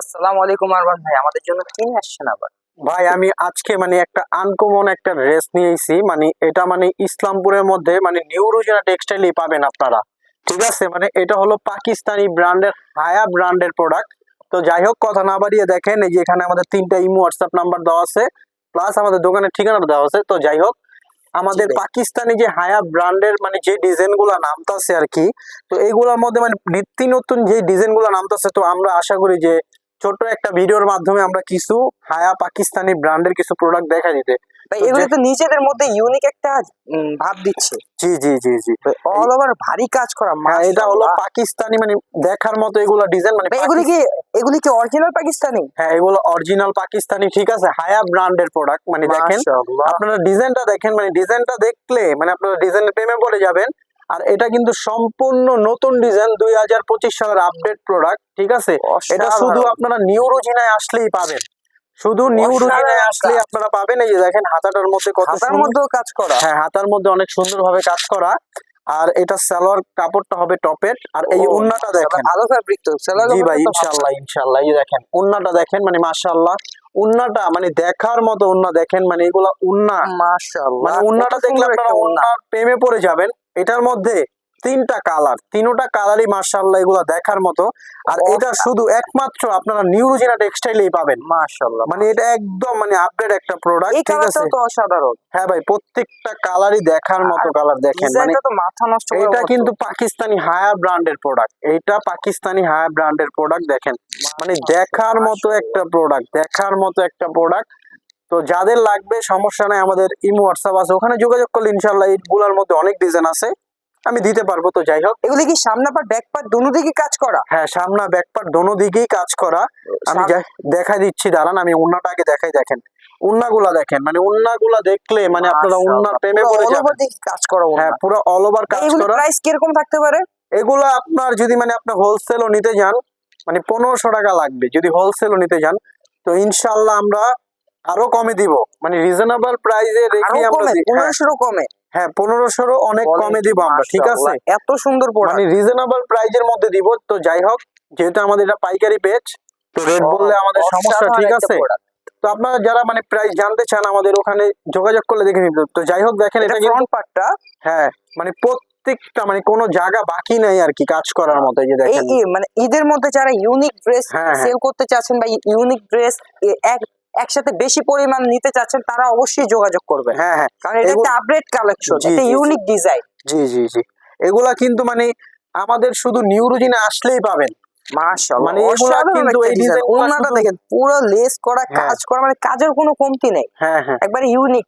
আসসালামু আলাইকুম আরমান ভাই। আমাদের জন্য কি নিয়ে আসছেন আবার। ভাই আমি আজকে মানে একটা আনকমন একটা ড্রেস নিয়েছি। মানে এটা মানে ইসলামপুরের মধ্যে মানে নিউ রুজিনা টেক্সটাইলই পাবেন আপনারা। ঠিক আছে? মানে এটা হলো পাকিস্তানি ব্র্যান্ডের হায়া ব্র্যান্ডের প্রোডাক্ট তো যাই হোক কথা না বাড়িয়ে দেখেন এই যে এখানে আমাদের তিনটা ইমো হোয়াটসঅ্যাপ নাম্বার দেওয়া আছে প্লাস আমাদের দোকানের ঠিকানা দেওয়া আছে। তো যাই হোক আমাদের পাকিস্তানি যে হায়া ব্র্যান্ডের মানে যে ডিজাইনগুলা নামতাছে আর কি তো এইগুলোর মধ্যে মানে নিত্য নতুন যে ডিজাইনগুলা নামতাছে তো আমরা আশা করি যে ছোট্ট একটা ভিডিওর মাধ্যমে আমরা কিছু হায়া পাকিস্তানি ব্র্যান্ডের কিছু প্রোডাক্ট দেখা দিতে। এগুলো তো নিজেদের মধ্যে ইউনিক একটা ভাব দিচ্ছে। জি জি জি জি। অল ওভার ভারী কাজ করা হ্যাঁ এটা হলো পাকিস্তানি মানে দেখার মতো এগুলো ডিজাইন মানে এগুলি কি এগুলি কি অরিজিনাল পাকিস্তানি? হ্যাঁ এগুলো অরিজিনাল পাকিস্তানি ঠিক আছে হায়া ব্র্যান্ডের প্রোডাক্ট মানে দেখেন। আপনারা ডিজাইনটা দেখেন মানে ডিজাইনটা দেখলে মানে আপনারা ডিজাইনের প্রেমে পড়ে যাবেন আর এটা কিন্তু সম্পূর্ণ নতুন ডিজাইন দুই হাজার পঁচিশ সালের আপডেট প্রোডাক্ট ঠিক আছে? এটা শুধু আপনারা নিউরোজিনায় আসলেই পাবেন। শুধু নিউ অসাধারণ রুজিনায় আসলেই আপনারা পাবেন। এই যে দেখেন হাতাটার মধ্যে কত হাতার সুন্দর- মধ্যেও কাজ করা। হ্যাঁ হাতার মধ্যে অনেক সুন্দরভাবে কাজ করা। আর এটা সালোয়ার কাপড়টা হবে টপের। আর এই উন্নাটা দেখেন। ভালো ফ্যাব্রিক তো। সেলার জি ভাই ইনশাআল্লাহ ইনশাআল্লাহ। এই দেখেন উন্নাটা দেখেন মানে মাশাআল্লাহ। উন্নাটা মানে দেখার মতো উন্না দেখেন মানে এগুলা উন্না। মাশাআল্লাহ মানে উন্নাটা দেখলে আপনারা উন্না। প্রেমে পড়ে যাবেন। এটার মধ্যে তিনটা কালার তিনোটা কালারই মাশাআল্লাহ এগুলা দেখার মতো। আর এটা শুধু একমাত্র আপনারা নিউরোজিনা টেক্সটাইলেই পাবেন। মাশাআল্লাহ মানে এটা একদম মানে আপডেট একটা প্রোডাক্ট এই ঠিক আছে? কালারটাও তো অসাধারণ। হ্যাঁ ভাই প্রত্যেকটা কালারই দেখার মতো কালার দেখেন। মানে তো মাথা নষ্ট এটা কিন্তু পাকিস্তানি হায়া ব্র্যান্ডের প্রোডাক্ট এটা পাকিস্তানি হায়া ব্র্যান্ডের প্রোডাক্ট দেখেন। মানে দেখার মতো একটা প্রোডাক্ট দেখার মতো একটা প্রোডাক্ট তো যাদের লাগবে সমস্যা নাই আমাদের ইমো হোয়াটসঅ্যাপ আছে। ওখানে যোগাযোগ করলে ইনশাল্লাহ এইগুলোর মধ্যে অনেক ডিজাইন আছে। আমি দিতে পারব তো যাই হোক। এগুলি কি সামনে পার ব্যাক পার দুনো দিকে কাজ করা? হ্যাঁ সামনা ব্যাকপার্ট দোনো দিকেই কাজ করা। আমি দেখাই দিচ্ছি দাঁড়ান আমি উন্নাটা আগে দেখাই দেখেন। উন্নাগুলা দেখেন মানে উন্নাগুলা দেখলে মানে আপনারা মাশাআল্লাহ, উন্নার প্রেমে পড়ে যাবেন। কাজ করা হ্যাঁ পুরো অল ওভার কাজ এগুলি করা। প্রাইস কীরকম থাকতে পারে? এগুলো আপনার যদি মানে আপনার হোলসেলও নিতে যান মানে পনেরোশো টাকা লাগবে যদি হোলসেলও নিতে যান। তো ইনশাল্লাহ আমরা আরও কমে দিব। মানে রিজনেবল প্রাইসে রেখে আমরা হ্যাঁ, পনেরোশোরও কমে। হ্যাঁ পনেরোশোরও অনেক কমে দিব আমরা ঠিক আছে? এত সুন্দর মানে রিজনেবল প্রাইজের মধ্যে দিব তো যাই হোক যেহেতু আমাদের এটা পাইকারি পেজ তো রেট বললে আমাদের সমস্যা ঠিক আছে? তো আপনারা যারা মানে প্রাইস জানতে চান আমাদের ওখানে যোগাযোগ করলে দেখে নিতে তো যাই হোক দেখেন এটা ফ্রন্ট পার্টটা হ্যাঁ মানে প্রত্যেকটা মানে কোনো জায়গা বাকি নাই আর কি কাজ করার মতো এই যে দেখেন। মানে ঈদের মধ্যে যারা ইউনিক ড্রেস হ্যাঁ, হ্যাঁ। সেল করতে চাচ্ছেন বা ইউনিক ড্রেস এক একসাথে বেশি পরিমাণ নিতে চাচ্ছেন তারা অবশ্যই যোগাযোগ করবেন হ্যাঁ হ্যাঁ। কারণ এটা একটা আপডেট কালেকশন জি। ইউনিক ডিজাইন জি। জি জি এগুলা কিন্তু মানে আমাদের শুধু নিউরোজিনে আসলেই পাবেন। মানে কিন্তু এই design ওনাটা দেখেন পুরো লেস করা হ্যাঁ। কাজ করা মানে কাজের কোনো কমতি নেই। হ্যাঁ হ্যাঁ। একবারে ইউনিক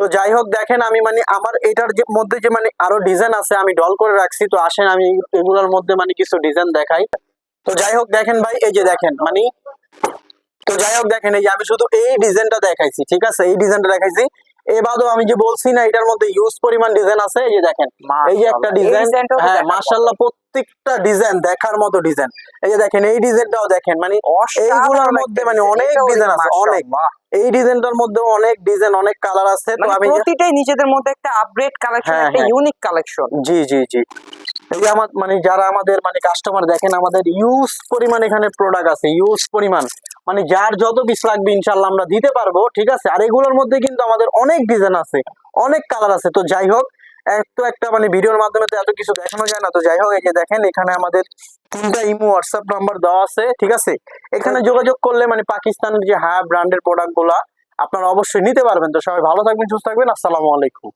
তো যাই হোক দেখেন আমি মানে আমার এটার যে মধ্যে যে মানে আরও ডিজাইন আছে আমি ডল করে রাখছি। তো আসেন আমি এগুলোর মধ্যে মানে কিছু ডিজাইন দেখাই। তো যাই হোক দেখেন ভাই এই যে দেখেন মানে তো যাই হোক দেখেন এই আমি শুধু এই ডিজাইনটা দেখাইছি ঠিক আছে? এই ডিজাইনটা দেখাইছি। এ বাদও আমি যে বলছি না এটার মধ্যে ইউজ পরিমাণ ডিজাইন আছে এই যে দেখেন। এই যে একটা ডিজাইন হ্যাঁ মাশাআল্লাহ প্রত্যেকটা ডিজাইন দেখার মতো ডিজাইন। এই যে দেখেন এই ডিজাইনটাও দেখেন মানে এইগুলোর মধ্যে মানে অনেক ডিজাইন আছে অনেক। এই ডিজাইনটার মধ্যে অনেক ডিজাইন অনেক কালার আছে তো আমি মানে প্রতিটাই নিজেদের মধ্যে একটা আপগ্রেড কালেকশন হ্যাঁ, একটা হ্যাঁ। ইউনিক কালেকশন জি জি জি। এই যে আমার মানে যারা আমাদের মানে কাস্টমার দেখেন আমাদের ইউজ পরিমাণ এখানে প্রোডাক্ট আছে ইউজ পরিমাণ। মানে যার যত পিস লাগবে ইনশাল্লাহ আমরা দিতে পারব, ঠিক আছে? আর এগুলোর মধ্যে কিন্তু আমাদের অনেক ডিজাইন আছে, অনেক কালার আছে। তো যাই হোক, এক তো একটা মানে ভিডিওর মাধ্যমে তো এত কিছু দেখানো যায় না। তো যাই হোক, এই যে দেখেন, এখানে আমাদের তিনটা ইমো হোয়াটসঅ্যাপ নাম্বার দেওয়া আছে, ঠিক আছে? এখানে যোগাযোগ করলে মানে পাকিস্তানের যে হায়া ব্র্যান্ডের প্রোডাক্টগুলা আপনারা অবশ্যই নিতে পারবেন। তো সবাই ভালো থাকবেন, সুস্থ থাকবেন। আসসালামু আলাইকুম।